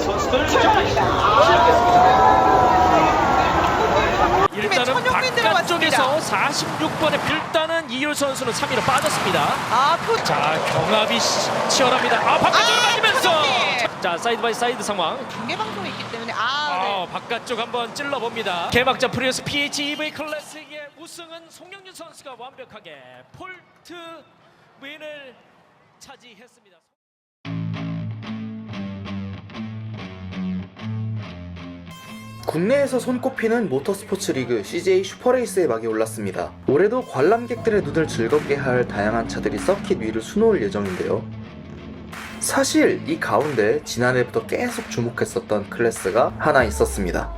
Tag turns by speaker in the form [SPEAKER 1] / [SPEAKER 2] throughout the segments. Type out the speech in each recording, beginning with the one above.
[SPEAKER 1] 선수들 시작했습니다.
[SPEAKER 2] 일단은 바깥쪽에서 46번의 일단은 이율 선수는 3위로 빠졌습니다.
[SPEAKER 3] 아,
[SPEAKER 2] 그자 경합이 시- 치열합니다. 아 바깥쪽으로
[SPEAKER 3] 아,
[SPEAKER 2] 맞으면서! 자 사이드 바이 사이드 상황.
[SPEAKER 3] 중계 방송이 있기 때문에 아, 네.
[SPEAKER 2] 아, 바깥쪽 한번 찔러 봅니다. 개막전 프리우스 PHEV 클래식의 우승은 송영준 선수가 완벽하게 폴트 윈을 차지했습니다.
[SPEAKER 4] 국내에서 손꼽히는 모터스포츠 리그 CJ 슈퍼레이스의 막이 올랐습니다. 올해도 관람객들의 눈을 즐겁게 할 다양한 차들이 서킷 위를 수놓을 예정인데요. 사실 이 가운데 지난해부터 계속 주목했었던 클래스가 하나 있었습니다.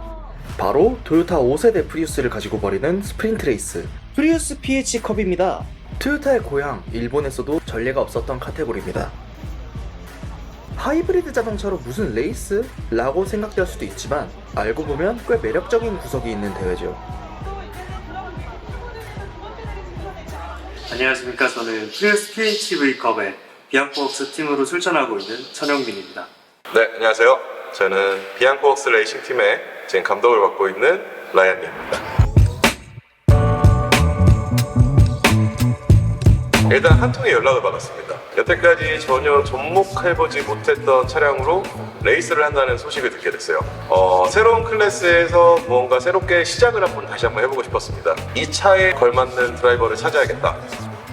[SPEAKER 4] 바로 토요타 5세대 프리우스를 가지고 벌이는 스프린트 레이스 프리우스 PH컵입니다. 토요타의 고향 일본에서도 전례가 없었던 카테고리입니다. 하이브리드 자동차로 무슨 레이스? 라고 생각될 수도 있지만 알고 보면 꽤 매력적인 구석이 있는 대회죠.
[SPEAKER 5] 안녕하십니까. 저는 프리우스 PHV컵의 비앙코웍스 팀으로 출전하고 있는 천영민입니다.
[SPEAKER 6] 네, 안녕하세요. 저는 비앙코웍스 레이싱 팀의 지금 감독을 맡고 있는 라이언입니다. 일단 한 통의 연락을 받았습니다. 여태까지 전혀 접목해보지 못했던 차량으로 레이스를 한다는 소식을 듣게 됐어요. 어, 새로운 클래스에서 무언가 새롭게 시작을 한번 다시 한번 해보고 싶었습니다. 이 차에 걸맞는 드라이버를 찾아야겠다.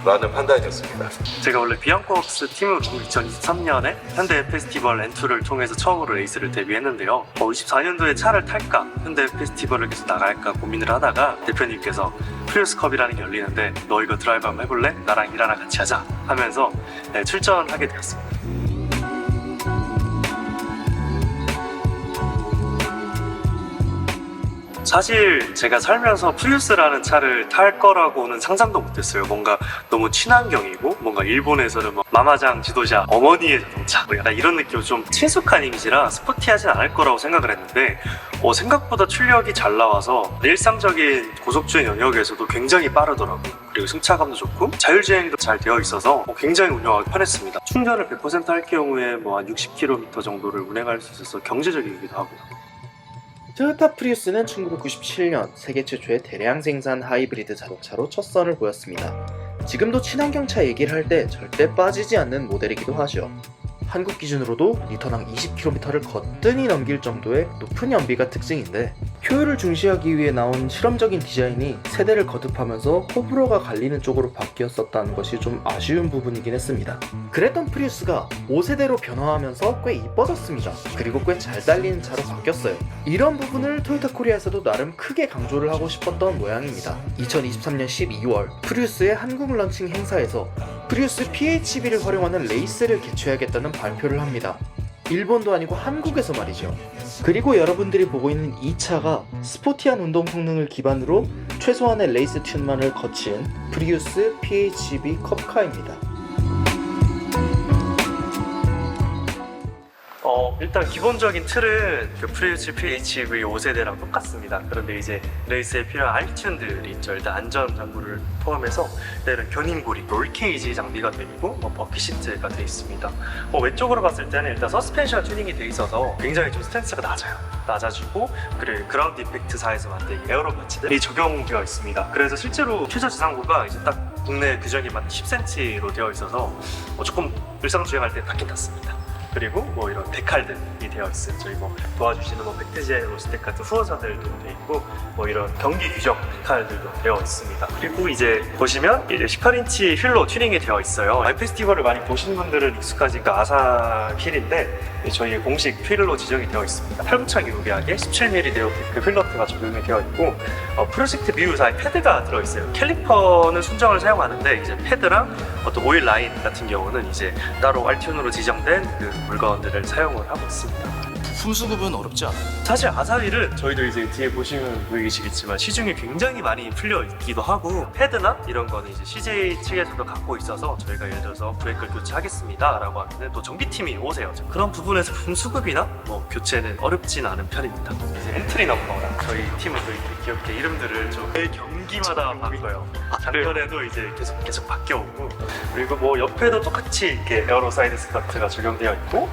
[SPEAKER 6] 라는 판단이었습니다.
[SPEAKER 5] 제가 원래 비앙코웍스 팀으로 2023년에 현대 페스티벌 엔투를 통해서 처음으로 레이스를 데뷔했는데요. 어, 24년도에 차를 탈까, 현대 페스티벌을 계속 나갈까 고민을 하다가 대표님께서 프리우스컵이라는 게 열리는데 너 이거 드라이브 한번 해볼래? 나랑 일하나 같이 하자 하면서 네, 출전하게 되었습니다. 사실 제가 살면서 프리우스라는 차를 탈 거라고는 상상도 못했어요. 뭔가 너무 친환경이고 뭔가 일본에서는 뭐 마마장 지도자 어머니의 자동차 뭐 약간 이런 느낌 좀 친숙한 이미지라 스포티하진 않을 거라고 생각을 했는데 어, 생각보다 출력이 잘 나와서 일상적인 고속주행 영역에서도 굉장히 빠르더라고요. 그리고 승차감도 좋고 자율주행도 잘 되어 있어서 어, 굉장히 운영하기 편했습니다. 충전을 100%할 경우에 뭐 한 60km 정도를 운행할 수 있어서 경제적이기도 하고요.
[SPEAKER 4] 토요타 프리우스는 1997년 세계 최초의 대량 생산 하이브리드 자동차로 첫 선을 보였습니다. 지금도 친환경차 얘기를 할 때 절대 빠지지 않는 모델이기도 하죠. 한국 기준으로도 리터당 20km를 거뜬히 넘길 정도의 높은 연비가 특징인데 효율을 중시하기 위해 나온 실험적인 디자인이 세대를 거듭하면서 호불호가 갈리는 쪽으로 바뀌었었다는 것이 좀 아쉬운 부분이긴 했습니다. 그랬던 프리우스가 5세대로 변화하면서 꽤 이뻐졌습니다. 그리고 꽤 잘 달리는 차로 바뀌었어요. 이런 부분을 토요타 코리아에서도 나름 크게 강조를 하고 싶었던 모양입니다. 2023년 12월 프리우스의 한국 런칭 행사에서 프리우스 PHEV를 활용하는 레이스를 개최하겠다는 발표를 합니다. 일본도 아니고 한국에서 말이죠. 그리고 여러분들이 보고 있는 이 차가 스포티한 운동 성능을 기반으로 최소한의 레이스 튠만을 거친 프리우스 PHEV 컵카입니다.
[SPEAKER 5] 어, 일단 기본적인 틀은 그 프리우스 PHV 5세대랑 똑같습니다. 그런데 이제 레이스에 필요한 알티튠들이 있죠. 일단 안전 장구를 포함해서 이런 견인고리, 롤케이지 장비가 되고 뭐 버킷 시트가 되어 있습니다. 어, 왼쪽으로 봤을 때는 일단 서스펜션 튜닝이 되어 있어서 굉장히 좀 스탠스가 낮아요. 낮아지고 그리고 그라운드 이펙트 사에서 만든 에어로 파츠들이 적용되어 있습니다. 그래서 실제로 최저 지상고가 이제 딱 국내 규정에 맞는 10cm로 되어 있어서 어, 조금 일상 주행할 때 닿긴 닿습니다. 그리고 뭐 이런 데칼들이 되어 있어요. 저희 뭐 도와주시는 뭐 팩트제 로스텍 같은 후원사들도 되어 있고 뭐 이런 경기 규정 데칼들도 되어 있습니다. 그리고 이제 보시면 이제 18인치 휠로 튜닝이 되어 있어요. 아이 페스티벌을 많이 보신 분들은 익숙하니까 아사 휠인데 저희의 공식 휠로 지정이 되어 있습니다. 팔부착 유리하게 17mm 네오테크 휠러트가 적용이 되어 있고 어, 프로젝트 뷰 사이 패드가 들어 있어요. 캘리퍼는 순정을 사용하는데 이제 패드랑 어떤 오일 라인 같은 경우는 이제 따로 알튠으로 지정된 그 물건들을 사용을 하고 있습니다.
[SPEAKER 1] 부품 수급은 어렵지 않아요.
[SPEAKER 5] 사실 아사힐은 저희도 이제 뒤에 보시면 보이시겠지만 시중에 굉장히 많이 풀려 있기도 하고 패드나 이런 거는 이제 CJ 측에서도 갖고 있어서 저희가 예를 들어서 브레이크를 교체하겠습니다 라고 하면은 또 정비팀이 오세요. 그런 부분에서 부품 수급이나 뭐 교체는 어렵진 않은 편입니다. 이제 엔트리 넘버랑 저희 팀은 또 이렇게 귀엽게 이름들을 좀매 경기마다 바꿔요. 작년에도 이제 계속 계속 바뀌어오고 그리고 뭐 옆에도 똑같이 이렇게 에어로 사이드 스커트가 적용되어 있고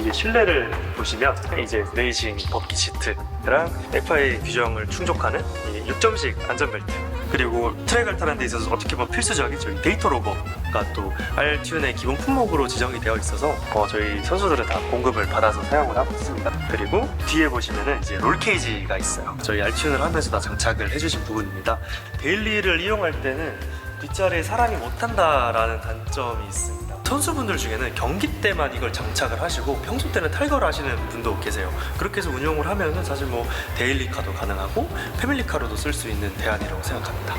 [SPEAKER 5] 이게 실내를 보시면 이제 레이싱 버킷 시트랑 FIA 규정을 충족하는 이 6점식 안전벨트 그리고 트랙을 타는 데 있어서 어떻게 보면 필수적인 저희 데이터 로버가 또 알튠의 기본 품목으로 지정이 되어 있어서 어, 저희 선수들은 다 공급을 받아서 사용을 하고 있습니다. 그리고 뒤에 보시면은 이제 롤 케이지가 있어요. 저희 알튠을 하면서 다 장착을 해주신 부분입니다. 데일리를 이용할 때는 뒷자리에 사람이 못 탄다라는 단점이 있습니다. 선수분들 중에는 경기 때만 이걸 장착을 하시고 평소 때는 탈거를 하시는 분도 계세요. 그렇게 해서 운용을 하면은 사실 뭐 데일리카도 가능하고 패밀리카로도 쓸 수 있는 대안이라고 생각합니다.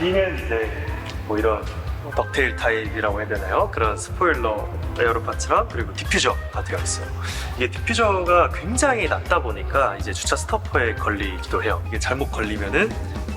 [SPEAKER 5] B는 이제 뭐 이런 덕테일 타입이라고 해야 되나요? 그런 스포일러 에어로 파츠랑 그리고 디퓨저가 되어 있어요. 이게 디퓨저가 굉장히 낮다 보니까 이제 주차 스토퍼에 걸리기도 해요. 이게 잘못 걸리면은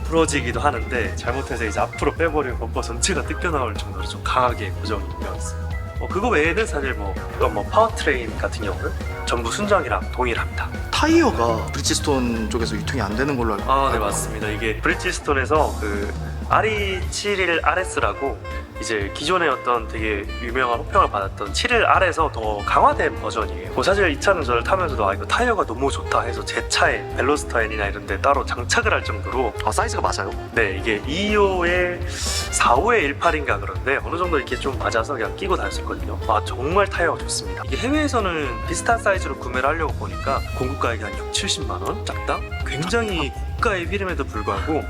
[SPEAKER 5] 부러지기도 하는데 잘못해서 이제 앞으로 빼버리면 범퍼 전체가 뜯겨 나올 정도로 좀 강하게 고정이 되어 있어요. 어, 그거 외에는 사실 뭐, 뭐 파워트레인 같은 경우는 전부 순정이랑 동일합니다.
[SPEAKER 1] 타이어가 브리지스톤 쪽에서 유통이 안 되는 걸로 알고
[SPEAKER 5] 아, 네 맞습니다. 이게 브리지스톤에서 그 RE71RS라고 이제 기존의 어떤 되게 유명한 호평을 받았던 71R에서 더 강화된 버전이에요. 뭐 사실 이 차는 저를 타면서도 아 이거 타이어가 너무 좋다 해서 제 차에 벨로스타인이나 이런 데 따로 장착을 할 정도로
[SPEAKER 1] 아 사이즈가 맞아요?
[SPEAKER 5] 네 이게 2호에 4호에 18인가 그런데 어느 정도 이렇게 좀 맞아서 그냥 끼고 다녔었거든요. 아 정말 타이어가 좋습니다. 이게 해외에서는 비슷한 사이즈로 구매를 하려고 보니까 공급 가격이 한 6, 70만 원 짝당 굉장히 고가의 휘름에도 불구하고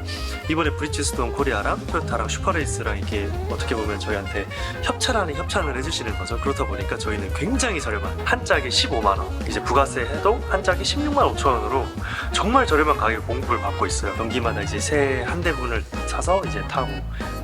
[SPEAKER 5] 이번에 브리치스톤 코리아랑 토요타랑 슈퍼레이스랑 이게 어떻게 보면 저희한테 협찬 아닌 협찬을 해주시는 거죠. 그렇다 보니까 저희는 굉장히 저렴한 한 짝에 15만 원, 이제 부가세 해도 한 짝에 16만 5천 원으로 정말 저렴한 가격에 공급을 받고 있어요. 경기마다 이제 새 한 대분을 사서 이제 타고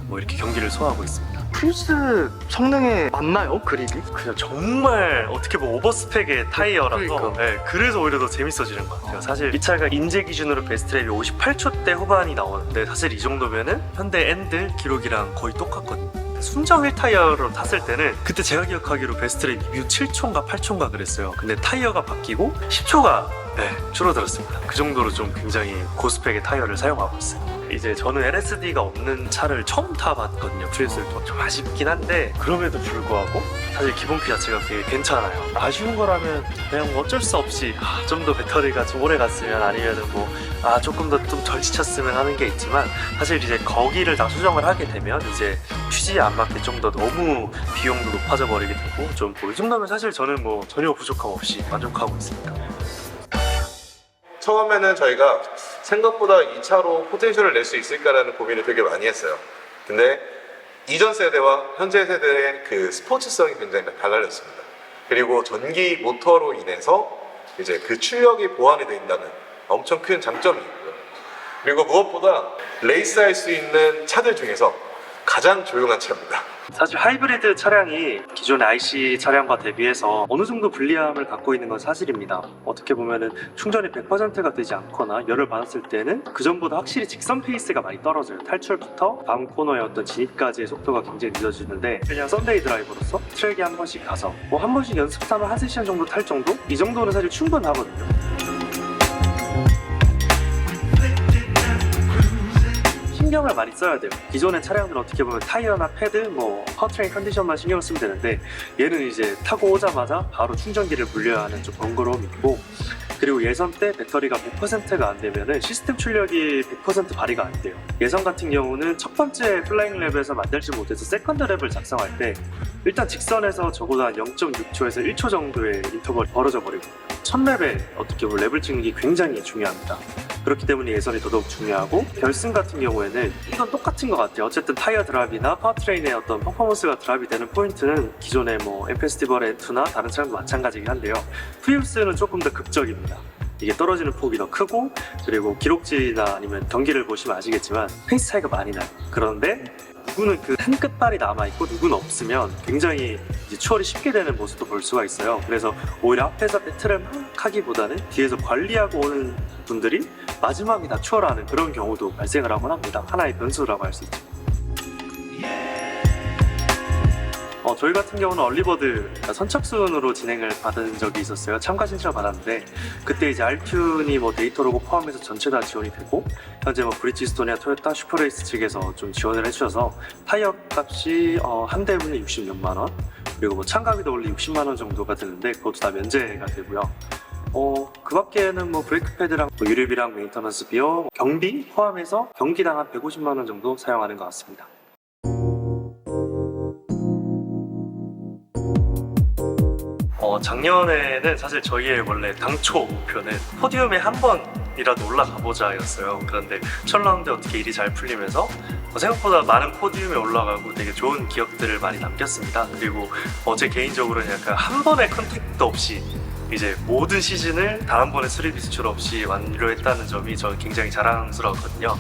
[SPEAKER 5] 뭐 이렇게 경기를 소화하고 있습니다.
[SPEAKER 1] 프리우스 성능에 맞나요 그립이?
[SPEAKER 5] 그냥 정말 어떻게 보면 오버스펙의 타이어라서
[SPEAKER 1] 그러니까.
[SPEAKER 5] 네, 그래서 오히려 더 재밌어지는 것 같아요. 사실 이 차가 인제 기준으로 베스트랩이 58초대 후반이 나오는데 사실 이 정도면은 현대 엔드 기록이랑 거의 똑같거든요. 순정 휠 타이어로 탔을 때는 그때 제가 기억하기로 베스트랩 리뷰 7초인가 8초인가 그랬어요. 근데 타이어가 바뀌고 10초가 네, 줄어들었습니다. 그 정도로 좀 굉장히 고스펙의 타이어를 사용하고 있어요. 이제 저는 LSD가 없는 차를 처음 타봤거든요. 프리우스를 또 좀 아쉽긴 한데 그럼에도 불구하고 사실 기본 키 자체가 되게 괜찮아요. 아쉬운 거라면 그냥 뭐 어쩔 수 없이 아, 좀더 배터리가 좀 오래 갔으면 아니면은 뭐 아 조금 더 좀 덜 지쳤으면 하는 게 있지만 사실 이제 거기를 다 수정을 하게 되면 이제 휴지에 안 맞게 좀 더 너무 비용도 높아져 버리게 되고 좀 이 정도면 사실 저는 뭐 전혀 부족함 없이 만족하고 있습니다.
[SPEAKER 6] 처음에는 저희가 생각보다 이 차로 포텐셜을 낼 수 있을까라는 고민을 되게 많이 했어요. 근데 이전 세대와 현재 세대의 그 스포츠성이 굉장히 달라졌습니다. 그리고 전기 모터로 인해서 이제 그 출력이 보완이 된다는 엄청 큰 장점이 있고요. 그리고 무엇보다 레이스할 수 있는 차들 중에서 가장 조용한 차입니다.
[SPEAKER 5] 사실 하이브리드 차량이 기존의 IC 차량과 대비해서 어느 정도 불리함을 갖고 있는 건 사실입니다. 어떻게 보면은 충전이 100%가 되지 않거나 열을 받았을 때는 그 전보다 확실히 직선 페이스가 많이 떨어져요. 탈출부터 다음 코너의 어떤 진입까지의 속도가 굉장히 늦어지는데 그냥 썬데이 드라이버로서 트랙에 한 번씩 가서 뭐 한 번씩 연습 삼아 한 세시간 정도 탈 정도? 이 정도는 사실 충분하거든요. 신경을 많이 써야 돼요. 기존의 차량들은 어떻게 보면 타이어나 패드, 뭐 파워트레인 컨디션만 신경을 쓰면 되는데 얘는 이제 타고 오자마자 바로 충전기를 물려야 하는 좀 번거로움이 있고 그리고 예선 때 배터리가 100%가 안 되면은 시스템 출력이 100% 발휘가 안 돼요. 예선 같은 경우는 첫 번째 플라잉 랩에서 만들지 못해서 세컨드 랩을 작성할 때 일단 직선에서 적어도 한 0.6초에서 1초 정도의 인터벌이 벌어져 버리고 첫 랩에 어떻게 보면 랩을 찍는 게 굉장히 중요합니다. 그렇기 때문에 예선이 더더욱 중요하고 결승 같은 경우에는 이건 똑같은 것 같아요. 어쨌든 타이어 드랍이나 파워트레인의 어떤 퍼포먼스가 드랍이 되는 포인트는 기존의 뭐 엠페스티벌 N2나 다른 차량도 마찬가지긴 한데요. 프리우스는 조금 더 극적입니다. 이게 떨어지는 폭이 더 크고 그리고 기록지나 아니면 경기를 보시면 아시겠지만 페이스 차이가 많이 나요. 그런데 누구는 그 한 끝발이 남아 있고 누구는 없으면 굉장히 추월이 쉽게 되는 모습도 볼 수가 있어요. 그래서 오히려 앞에서 배틀을 막 하기보다는 뒤에서 관리하고 오는 분들이 마지막에 다 추월하는 그런 경우도 발생을 하곤 합니다. 하나의 변수라고 할 수 있죠. 어, 저희 같은 경우는 얼리버드 그러니까 선착순으로 진행을 받은 적이 있었어요. 참가 신청을 받았는데 그때 이제 알튠이 뭐 데이터 로고 포함해서 전체 다 지원이 되고 현재 뭐 브리지스톤이나 토요타 슈퍼레이스 측에서 좀 지원을 해주셔서 타이어 값이 어, 한 대분에 60몇만 원 그리고 뭐 참가비도 원래 60만 원 정도가 드는데 그것도 다 면제가 되고요. 어, 그 밖에는 뭐 브레이크 패드랑 뭐 유류비랑 메인터넌스 비용, 경비 포함해서 경기당 한 150만 원 정도 사용하는 것 같습니다. 어, 작년에는 사실 저희의 원래 당초 목표는 포디움에 한 번이라도 올라가 보자였어요. 그런데 첫 라운드 어떻게 일이 잘 풀리면서 어, 생각보다 많은 포디움에 올라가고 되게 좋은 기억들을 많이 남겼습니다. 그리고 어, 제 개인적으로는 약간 한 번의 컨택도 없이 이제 모든 시즌을 번의 수리 비스출 없이 완료했다는 점이 저는 굉장히 자랑스러웠거든요.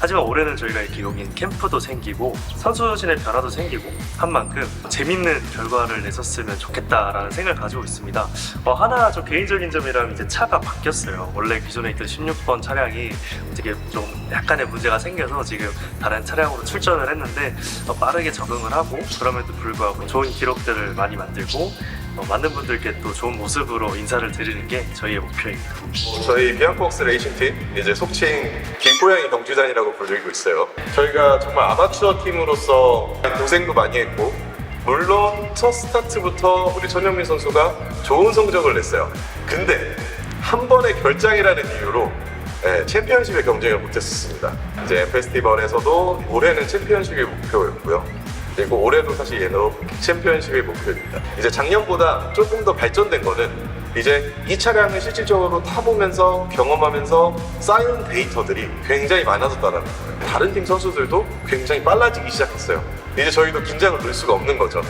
[SPEAKER 5] 하지만 올해는 저희가 이렇게 여긴 캠프도 생기고 선수진의 변화도 생기고 한 만큼 재밌는 결과를 냈었으면 좋겠다라는 생각을 가지고 있습니다. 어, 하나 좀 개인적인 점이라면 이제 차가 바뀌었어요. 원래 기존에 있던 16번 차량이 어떻게 좀 약간의 문제가 생겨서 지금 다른 차량으로 출전을 했는데 어, 빠르게 적응을 하고 그럼에도 불구하고 좋은 기록들을 많이 만들고 어, 많은 분들께 또 좋은 모습으로 인사를 드리는 게 저희의 목표입니다.
[SPEAKER 6] 저희 비앙코엑스 레이싱팀 이제 속칭 길고양이 경주단이라고 불리고 있어요. 저희가 정말 아마추어 팀으로서 고생도 많이 했고 물론 첫 스타트부터 우리 천영민 선수가 좋은 성적을 냈어요. 근데 한 번의 결장이라는 이유로 예, 챔피언십에 경쟁을 못했었습니다. 이제 페스티벌에서도 올해는 챔피언십이 목표였고요. 그리고 올해도 사실 얘도 챔피언십이 목표입니다. 이제 작년보다 조금 더 발전된 거는 이제 이 차량을 실질적으로 타보면서 경험하면서 쌓인 데이터들이 굉장히 많아졌다는 거예요. 다른 팀 선수들도 굉장히 빨라지기 시작했어요. 이제 저희도 긴장을 놓을 수가 없는 거죠.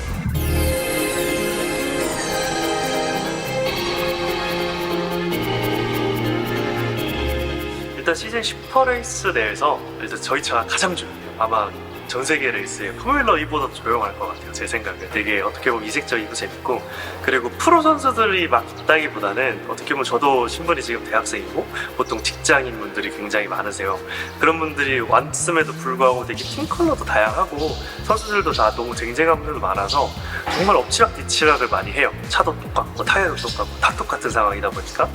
[SPEAKER 5] 일단 시즌 슈퍼 레이스 내에서 일단 저희 차가 가장 조용해요. 아마 전 세계 레이스에 포뮬러 2보다 조용할 것 같아요. 제 생각에 되게 어떻게 보면 이색적이고 재밌고 그리고 프로 선수들이 막 있다기보다는 어떻게 보면 저도 신분이 지금 대학생이고 보통 직장인 분들이 굉장히 많으세요. 그런 분들이 왔음에도 불구하고 되게 팀 컬러도 다양하고 선수들도 다 너무 쟁쟁한 분들도 많아서 정말 엎치락뒤치락을 많이 해요. 차도 똑같고 타이어도 똑같고 다 똑같은 상황이다 보니까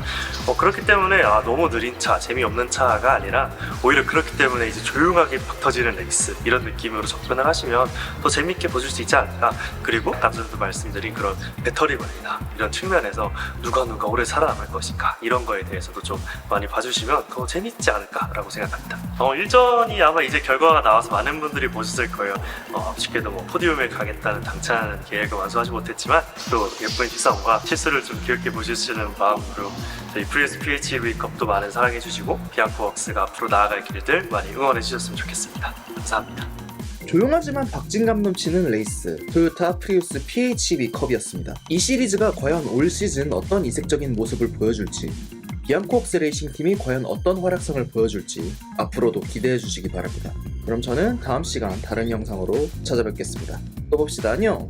[SPEAKER 5] 어, 그렇기 때문에 아, 너무 느린 차, 재미없는 차가 아니라 오히려 그렇기 때문에 이제 조용하게 막 터지는 레이스 이런 느낌 으로 접근을 하시면 더 재밌게 보실 수 있지 않을까. 그리고 앞서도 말씀드린 그런 배터리 관리나 이런 측면에서 누가 누가 오래 살아남을 것인가 이런 거에 대해서도 좀 많이 봐주시면 더 재밌지 않을까라고 생각합니다. 어, 일전이 아마 이제 결과가 나와서 많은 분들이 보셨을 거예요. 어, 쉽게도 뭐 포디움에 가겠다는 당찬 계획을 완수하지 못했지만 또 예쁜 시선과 실수를 좀 귀엽게 보시는 마음으로 저희 프리스 PHV 컵도 많은 사랑해 주시고 비앙코웍스가 앞으로 나아갈 길들 많이 응원해 주셨으면 좋겠습니다. 감사합니다.
[SPEAKER 4] 조용하지만 박진감 넘치는 레이스 토요타 프리우스 PHEV 컵이었습니다. 이 시리즈가 과연 올 시즌 어떤 이색적인 모습을 보여줄지 비앙코옥스 레이싱 팀이 과연 어떤 활약성을 보여줄지 앞으로도 기대해 주시기 바랍니다. 그럼 저는 다음 시간 다른 영상으로 찾아뵙겠습니다. 또 봅시다. 안녕!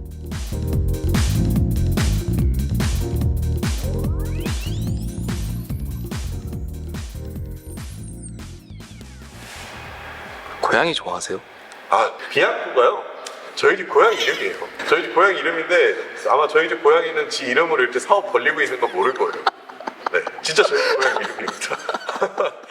[SPEAKER 1] 고양이 좋아하세요?
[SPEAKER 6] 아, 비앙코가요? 저희 집 고양이 이름이에요. 저희 집 고양이 이름인데 아마 저희 집 고양이는 지 이름으로 이렇게 사업 벌리고 있는 거 모를 거예요. 네, 진짜 저희 집 고양이 이름입니다.